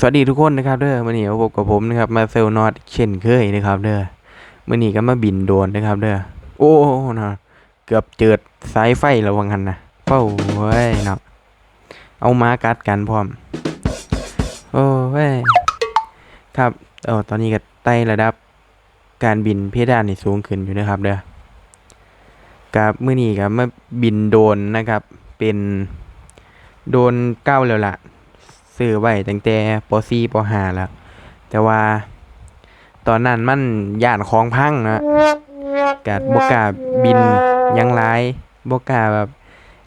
สวัสดีทุกคนนะครับเด้อมื่อนี้พบกับผมนะครับมาเซลนอตเช่นเคยนะครับเด้อมื่อนี้ก็มาบินโดนนะครับเด้อโอ้นะเกือบเจิดสายไฟระวังหันนะเป้าเว้ยเนาะเอามากัดกันพร้อม โอ้เว้ยครับเออตอนนี้ก็ไต่ระดับ การบินเพดานนี่สูงขึ้นอยู่นะครับเด้อกับมื่อนี้ก็มาบินโดนนะครับ เป็นโดนเก้าแล้วล่ะ ซื้อไว้ตั้งแต่ป .4 ป .5 แล้ว แต่ว่าตอนนั้นมันย่านของพังนะกะบ่กล้าบินยังหลายบกล้าแบบ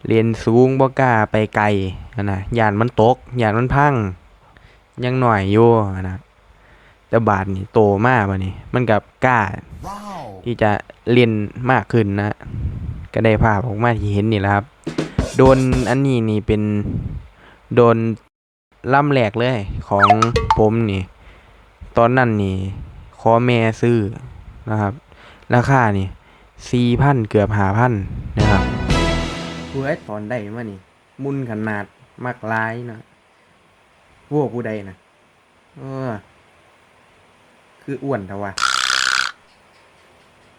เรียนสูงบกล้าไปไกลอะนะย่านมันตกย่านมันพัง ยังหน่อยอยู่นะแต่บาดนี่โตมาบัดนี้มันกับกล้าที่จะเรียนมากขึ้นนะ ก็ได้ภาพออกมาที่เห็นนี่แหละครับ โดนอันนี้นี่เป็นโดน ลำแรกเลยของผมนี่ ตอนนั้นนี่ ขอแม่ซื้อนะครับ ราคานี่สี่พันเกือบห้าพันนะครับผู้ใดตอนได้มานี่ มุนขนาดมากลายนะพวกผู้ใดนะเออ คืออ้วนแต่ว่า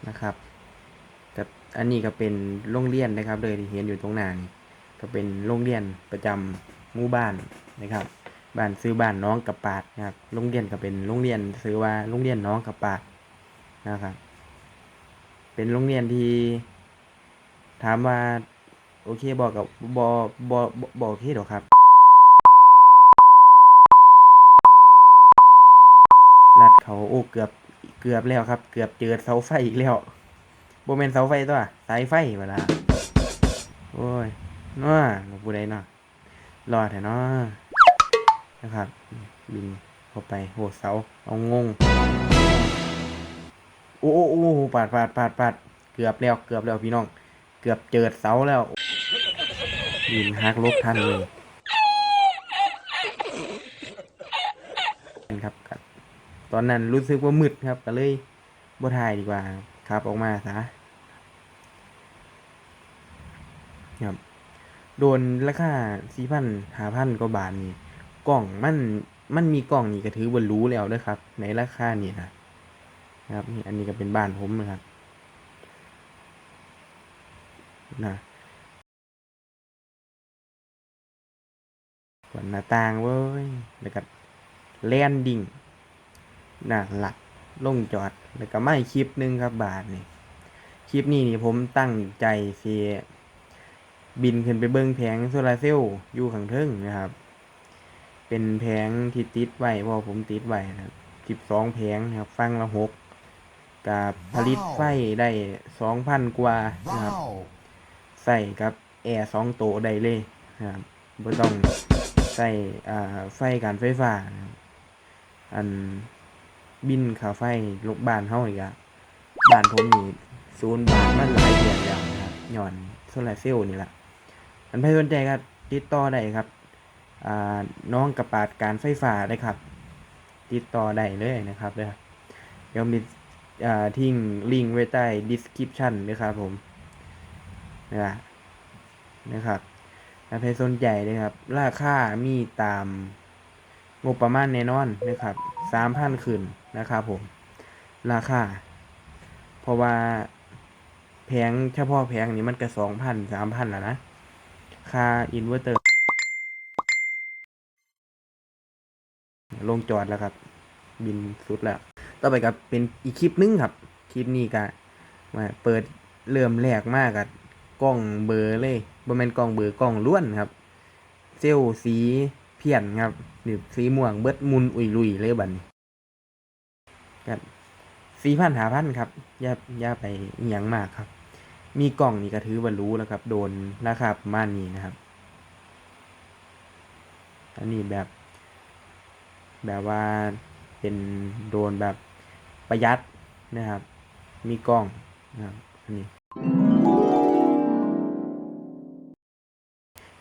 นะครับกับอันนี้ก็เป็นโรงเรียนนะครับเลยที่เห็นอยู่ตรงหน้านี่ก็เป็นโรงเรียนประจำ หมู่บ้านนะครับบ้านซื้อบ้านน้องกับปาดนะครับโรงเรียนก็เป็นโรงเรียนซื้อว่าโรงเรียนน้องกับปาดนะครับ เป็นโรงเรียนที่ถามว่าโอเคบอกกับบอบอบอกโอเคหรอครับลัดเขาโอ้เกือบเกือบแล้วครับ เกือบเจอเสาไฟอีกแล้วโบเมนเสาไฟตัวสายไฟเวลาโอ้ยน้าหลวงปู่ใดเนาะ รอดแถอะเนาะนะครับ บินเข้าไปโหเสา เอางง โอ้โอ้โอ้โหปาดปาดปาดปาดเกือบแล้วเกือบแล้วพี่น้อง เกือบเจิดเสาแล้ว บินฮักลบทันเลยครับ ตอนนั้นรู้สึกว่ามืดครับก็เลยบ่ถ่ายดีกว่าครับออกมาซะครับ โดนราคาสี่พันห้าพันกว่าบาทนี่กล่องมันมันมีกล่องนี่ก็ถือว่ารู้แล้วด้อครับ ในราคานี่นะนะครับนี่อันนี้ก็เป็นบ้านผมนะครับนะกวนหน้าต่างเว้ยแล้วก็แลนดิ้งนะหลักลงจอดแล้วก็ไม่คลิปนึงครับบาทนี่คลิปนี้นี่ผมตั้งใจเสีย บินขึ้นไปเบิ้งแผงโซลาร์เซลล์อยู่ข้างเทิงนะครับ เป็นแผงที่ติดไว้เพราะผมติดไว้นะครับสิบสองแผงนะครับ ฟังละหกกับผลิตไฟได้สองพันกว่านะครับ ใส่กับแอร์สองโตวได้เลยนะครับไม่ต้องใส่อ่าไฟการไฟฟ้านะครับอันบินค่าไฟลูกบ้านเฮาอีกอะบ้านผมนี่ศูนย์บาทมันหลายเดือนแล้วนะครับย้อนโซลาร์เซลล์นี่แหละ อันใครสนใจก็ติดต่อได้ครับอ่าน้องกระปาดการไฟฟ้าได้ครับ ติดต่อได้เลยนะครับเด้อเดี๋ยวมีอ่าทิ้งลิงก์ไว้ใต้ description นะครับผมนะนะครับถ้าใครสนใจนะครับ ราคามีตามงบประมาณแน่นอนนะครับสามพันขึ้นนะครับผม ราคา เพราะว่าแพงเฉพาะแพงนี้มันก็สองพันสามพันแล้วนะ ค่าอินเวอร์เตอร์ลงจอดแล้วครับ บินสุดแล้ว ต่อไปกับเป็นอีกคลิปนึงครับ คลิปนี้ก็มาเปิดเริ่มแรกมากกับกล้องเบอร์เลยบ่แม่นกล้องเบอร์กล้องล้วนครับ เซลสีเพี้ยนครับหรือสีม่วงเบิดมุนอุยลุยเลยบันครับสี่พันหาพันครับอย่าอย่าไปอหยังมากครับ มีกล่องนี่ก็ถือว่ารู้แล้วครับ โดนราคาประมาณนี้นะครับ อันนี้แบบ แบบว่าเป็นโดนแบบประหยัดนะครับ มีกล้องนะครับอันนี้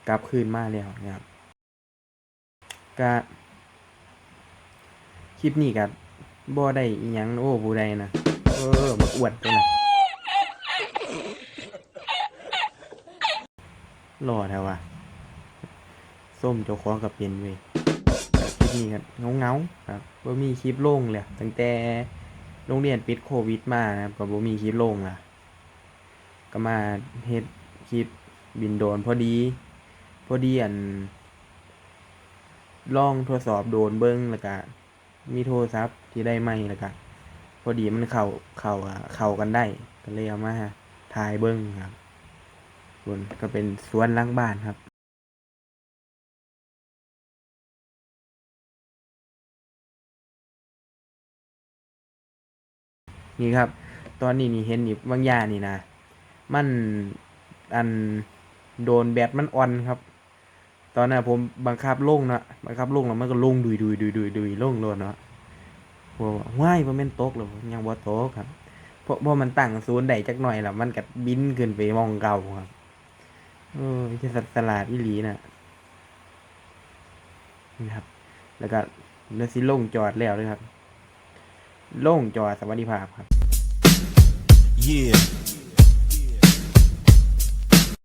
กลับคืนมาแล้วนะครับก็คลิปนี้กับบ่ได้อีหยังโอ้ผู้ใดนะเออบักอวดตัวนะ รอแถวว่าส้มเจ้าของกับเป็นเว้ยคลิปนี้ครับเงาๆครับบ่มีคลิปลงเลยตั้งแต่โรงเรียนปิดโควิดมานะครับก็บ่มีคลิปลงล่ะก็มาเฮ็ดคลิปบินโดนพอดี พอดีอันลองทดสอบโดนเบิ้งแล้วก็มีโทรศัพท์ที่ได้ใหม่แล้วก็พอดีมันเข้าเข้าอะเข้ากันได้ก็เลยเอามาถ่ายเบิ้งครับ ส่วนก็เป็นสวนหล้างบ้านครับนี่ครับ ตอนนี้นี่เห็นนี่บางอย่างนี่นะมันอันโดนแบตมันอ่อนครับ ตอนนั้นผมบังคับลงนะบังคับลงแล้วมันก็ลงดุยดุยดุยดุยดุยลงโลดเนาะผมว่าว้ายบ่แม่นตกหรอยังบ่ตกครับเพราะเพราะมันตั้งศูนย์ได้จักหน่อยแล้วมันก็บินขึ้นไปมองเก่าครับ เออจะสัตว์สลาดอีหลีน่ะนี่ครับ แล้วก็แล้วสิลงจอดแล้วเลยครับ ลงจอดสวัสดิภาพครับ Yeah,